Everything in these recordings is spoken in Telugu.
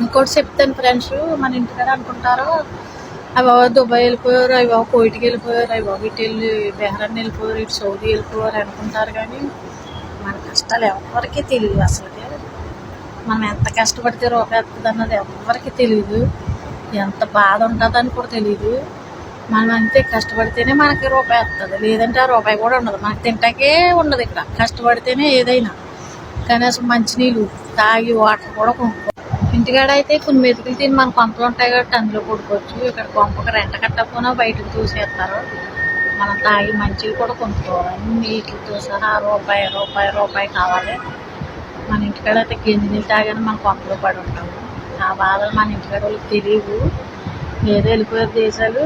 ఇంకోటి చెప్తాను ఫ్రెండ్స్ మన ఇంటికాడ అనుకుంటారు అవి బాబా దుబాయ్ వెళ్ళిపోయారు అవి బాబా కోయిట్కి వెళ్ళిపోయారు అవి బాబా ఇటు వెళ్ళి బెహ్రాన్ వెళ్ళిపోయారు ఇటు సౌదీ వెళ్ళిపోయారు అనుకుంటారు కానీ మన కష్టాలు ఎవరికి తెలియదు అసలుకి. మనం ఎంత కష్టపడితే రూపాయి వస్తుంది అన్నది ఎవరికి తెలియదు. ఎంత బాధ ఉంటుందని కూడా తెలియదు. మనం అంతే కష్టపడితేనే మనకి రూపాయి వస్తుంది. లేదంటే ఆ రూపాయి కూడా ఉండదు. మనకి తింటాకే ఉండదు ఇక్కడ. కష్టపడితేనే ఏదైనా. కనీసం మంచినీళ్ళు తాగి వాటర్ కూడా కొనుక్కో ఇంటికాడ అయితే కొన్ని మెతుకులు తిని మన కొంపలు ఉంటాయి కాబట్టి అందులో కొడుకోవచ్చు ఇక్కడ కొంపకి రెంట కట్టకపోయినా బయటకు చూసేస్తారు మనం తాగి మంచివి కూడా కొనుక్కోవాలి. నీటితో సహా రూపాయి రూపాయి రూపాయి కావాలి. మన ఇంటికాడ అయితే గింజ నీళ్ళు తాగానే మన కొంపలో పడి ఉంటాము. ఆ బాధలు మన ఇంటికాడ వాళ్ళకి తెలియవు. ఏదో వెళ్ళిపోయే దేశాలు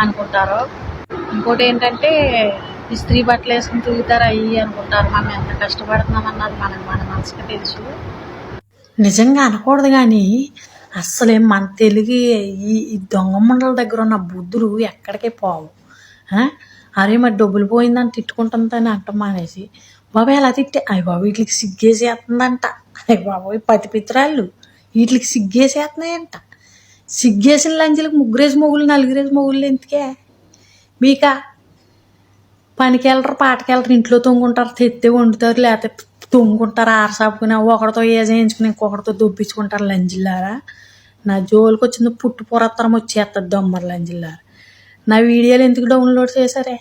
అనుకుంటారు. ఇంకోటి ఏంటంటే ఇస్త్రీ బట్టలు వేసుకుని తిరుగుతారు అయ్యి అనుకుంటారు. మనం ఎంత కష్టపడుతున్నామన్నది మనకు మన మనసుకి తెలుసు. నిజంగా అనకూడదు కానీ అస్సలే మన తెలుగు ఈ ఈ దొంగ మండల దగ్గర ఉన్న బుద్ధులు ఎక్కడికి పోవు. అరే మరి డబ్బులు పోయిందని తిట్టుకుంటుందని అంట మానేసి బాబాయ్ అలా తిట్టే అయ్య బాబు వీటికి సిగ్గేసేస్తుందంట అయ్య బాబోయ్ పతి పిత్రాళ్ళు వీటికి సిగ్గేసేస్తున్నాయంట సిగ్గేసిన లంచులకు ముగ్గురేసి మొగులు నలుగురేసి మొగులు ఎందుకే? మీకా? పనికి వెళ్ళరు పాటకి వెళ్ళరు ఇంట్లో తొంగుంటారు తెత్తే వండుతారు లేకపోతే తొంగుంటారు ఆరసాపుకుని ఒకరితో ఏజేయించుకుని ఇంకొకరితో దొబ్బించుకుంటారు లంజిల్లారా. నా జోలికి వచ్చింది పుట్టు పురత్తరం వచ్చేస్తుంది దొమ్మరు లంజిల్లారా. నా వీడియోలు ఎందుకు డౌన్లోడ్ చేశారే?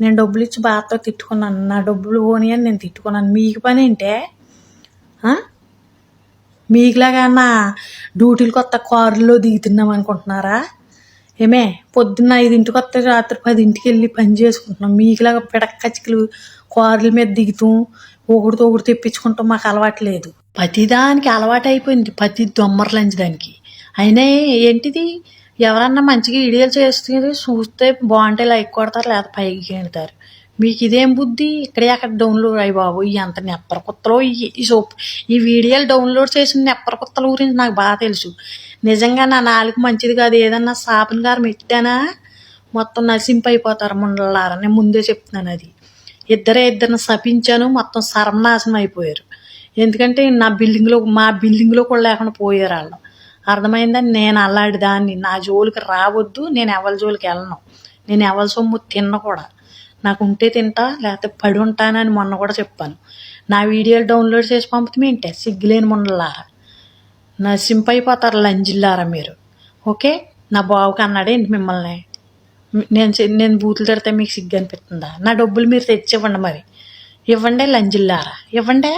నేను డబ్బులు ఇచ్చి బాధతో తిట్టుకున్నాను. నా డబ్బులు పోనీ అని నేను తిట్టుకున్నాను. మీకు పని ఏంటే? మీకులాగా నా డ్యూటీలు కొత్త కారులో దిగుతున్నాం అనుకుంటున్నారా ఏమే పొద్దున్న ఐదింటికి వస్తే రాత్రి పదింటికి వెళ్ళి పని చేసుకుంటున్నాం. మీకులాగా పిడక్కచ్చికలు కారుల మీద దిగుతూ ఒకటితో ఒకటి తెప్పించుకుంటాం మాకు అలవాటు లేదు. ప్రతిదానికి అలవాటు అయిపోయింది ప్రతి దొమ్మర దానికి అయినా ఏంటిది? ఎవరన్నా మంచిగా వీడియోలు చేస్తుంది చూస్తే బాగుంటే లైక్ కొడతారు లేదా పైకి వెళ్తారు మీకు ఇదేం బుద్ధి ఇక్కడే అక్కడ డౌన్లోడ్ అయ్యి బాబు ఈ అంత నెప్పర కుత్తలో ఈ ఈ సోప్ ఈ వీడియోలు డౌన్లోడ్ చేసిన నెప్పర కుత్తల గురించి నాకు బాగా తెలుసు నిజంగా నా నాలుగు మంచిది కాదు ఏదన్నా సాపన్ గారు పెట్టానా మొత్తం నసింపు అయిపోతారు ముండలారా నేను ముందే చెప్తున్నాను అది ఇద్దరే ఇద్దరిని శపించాను మొత్తం సర్వనాశనం అయిపోయారు ఎందుకంటే నా బిల్డింగ్లో మా బిల్డింగ్లో కూడా లేకుండా పోయారు వాళ్ళు అర్థమైందని నేను అల్లాడి దాన్ని నా జోలికి రావద్దు నేను ఎవరి జోలికి వెళ్ళను నేను ఎవరి సొమ్ము తిన్న కూడా నాకు ఉంటే తింటా లేకపోతే పడి ఉంటానని మొన్న కూడా చెప్పాను. నా వీడియోలు డౌన్లోడ్ చేసి పంపుతామే ఏంటే? సిగ్గులేని ముండలారా నా సింప్ అయిపోతారు లంజిల్లారా మీరు. ఓకే? నా బావుకి అన్నాడేంటి మిమ్మల్ని? నేను నేను బూతులు తిడితే మీకు సిగ్గు అనిపిస్తుందా? నా డబ్బులు మీరు తెచ్చివ్వండి మరి. ఇవ్వండి లంజిల్లారా? ఇవ్వండి.